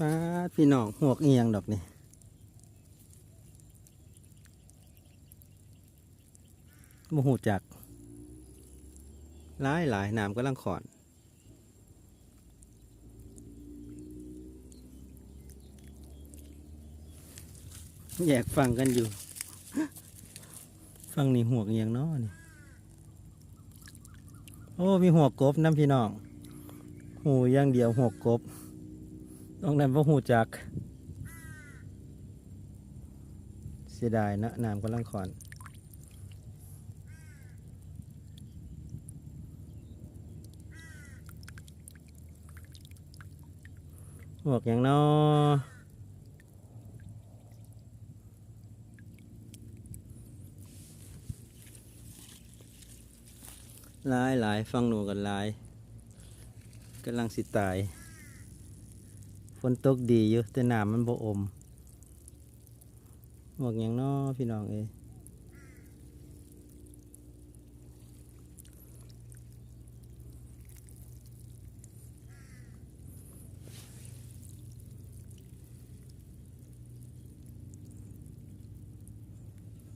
ป้าพี่น้องหวกเอียงดอกนี่บ่หูจักหลายหลายน้ำกำลังขอนแยกฟังกันอยู่ ฟังนี่หัวกเอียงเนาะนี่โอ้ มีหัวกบน้ำพี่น้องหูย่างเดียวหัวกบ ต้องนั้นว่าหูจัก เสียดายนะน้ำกำลังขอนหัวกอย่างนาะหลายหลายฟังหนูกันหลายกำลังสิตาย นตกดีอยู่แต่น้ำมันบ่อมหมวกอย่างน้อพี่น้องเอ้ย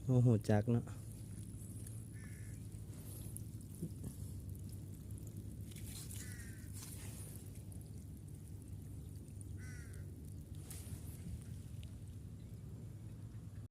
โอ้โหจักเนาะ